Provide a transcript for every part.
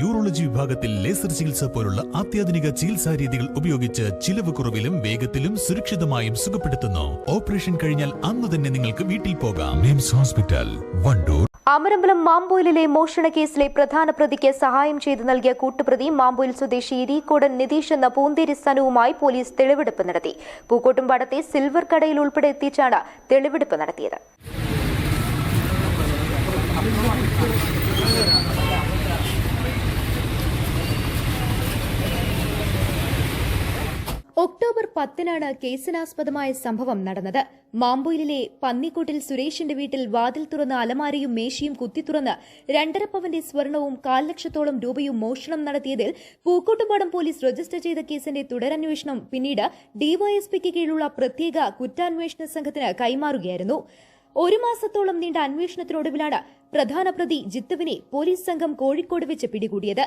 Urology വിഭാഗത്തിൽ laser ചികിത്സ പോലുള്ള അത്യാധുനിക ചികിത്സാ രീതികൾ ഉപയോഗിച്ച് ചിലവ് കുറവിലും വേഗത്തിലും സുരക്ഷിതമായും സുഖപ്പെടുത്തുന്നു. ഓപ്പറേഷൻ കഴിഞ്ഞാൽ അന്ന് തന്നെ നിങ്ങൾക്ക് വീട്ടിൽ പോകാം. Nymphs hospital Wandoor. അമരമ്പലം മാമ്പോയിലിലെ മോഷണ കേസിലെ പ്രധാന പ്രതിക്ക് സഹായം ചെയ്തു നൽകിയ കൂട്ടുപ്രതി മാമ്പോയിൽ സ്വദേശി ഇരീക്കോടൻ നിതീഷ് എന്ന പൂന്തേരി സ്ഥലവുമായി പോലീസ് തെളിവെടുപ്പ് നടത്തി. പൂക്കോട്ടുംപാടത്തെ സിൽവർ കടയിൽ ഉൾപ്പെടെ എത്തിച്ചാണ് തെളിവെടുപ്പ് നടത്തിയത്. ഒക്ടോബർ പത്തിനാണ് കേസിനാസ്പദമായ സംഭവം നടന്നത്. മാമ്പൊയിലിലെ പന്നിക്കൂട്ടിൽ സുരേഷിന്റെ വീട്ടിൽ വാതിൽ തുറന്ന് അലമാരയും മേശയും കുത്തിത്തുറന്ന് രണ്ടര പവന്റെ സ്വർണവും കാൽ ലക്ഷത്തോളം രൂപയും മോഷണം നടത്തിയതിൽ പൂക്കോട്ടുപാടം പോലീസ് രജിസ്റ്റർ ചെയ്ത കേസിന്റെ തുടരന്വേഷണം പിന്നീട് ഡിവൈഎസ്പിക്ക് കീഴിലുള്ള പ്രത്യേക കുറ്റാന്വേഷണ സംഘത്തിന് കൈമാറുകയായിരുന്നു. ഒരു മാസത്തോളം നീണ്ട അന്വേഷണത്തിനൊടുവിലാണ് പ്രധാന പ്രതി ജിത്തുവിനെ പോലീസ് സംഘം കോഴിക്കോട് വെച്ച് പിടികൂടിയത്.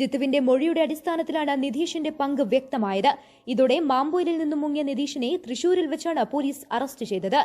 ജിത്തുവിന്റെ മൊഴിയുടെ അടിസ്ഥാനത്തിലാണ് നിതീഷിന്റെ പങ്ക് വ്യക്തമായത്. ഇതോടെ മാമ്പോയിലിൽ നിന്നും മുങ്ങിയ നിതീഷിനെ തൃശൂരിൽ വെച്ചാണ് പോലീസ് അറസ്റ്റ് ചെയ്തത്.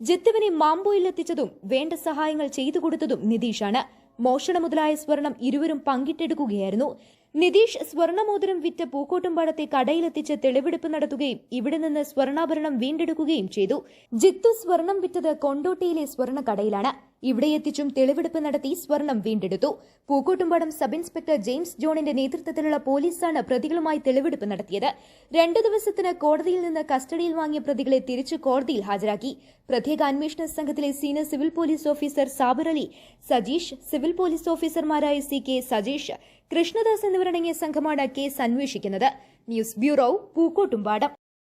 ജിത്തുവിനെ മാമ്പോയിലെത്തിച്ചതും വേണ്ട സഹായങ്ങൾ ചെയ്തു കൊടുത്തതും നിതീഷാണ്. മോഷണ മുതലായ സ്വർണം ഇരുവരും പങ്കിട്ടെടുക്കുകയായിരുന്നു. നിതീഷ് സ്വർണമോതിരം വിറ്റ പൂക്കോട്ടുംപാടത്തെ കടയിലെത്തിച്ച് തെളിവെടുപ്പ് നടത്തുകയും ഇവിടെ നിന്ന് സ്വർണാഭരണം വീണ്ടെടുക്കുകയും ചെയ്തു. ജിത്തു സ്വർണം വിറ്റത് കൊണ്ടോട്ടിയിലെ സ്വർണ കടയിലാണ് ഇവിടെ എത്തിച്ചും തെളിവെടുപ്പ് നടത്തി സ്വർണം വീണ്ടെടുത്തു. പൂക്കോട്ടുംപാടം സബ് ഇൻസ്പെക്ടർ ജെയിംസ് ജോണിന്റെ നേതൃത്വത്തിലുള്ള പോലീസാണ് പ്രതികളുമായി തെളിവെടുപ്പ് നടത്തിയത്. രണ്ടു ദിവസത്തിന് കോടതിയിൽ നിന്ന് കസ്റ്റഡിയിൽ വാങ്ങിയ പ്രതികളെ തിരിച്ചു കോടതിയിൽ ഹാജരാക്കി. പ്രത്യേക അന്വേഷണ സംഘത്തിലെ senior civil police officer Sabar Ali Sajeesh civil police ഓഫീസർമാരായ സി കെ സജീഷ് കൃഷ്ണദാസ് എന്നിവരടങ്ങിയ സംഘമാണ് കേസ് അന്വേഷിക്കുന്നത്. News bureau Pookkottumpadam.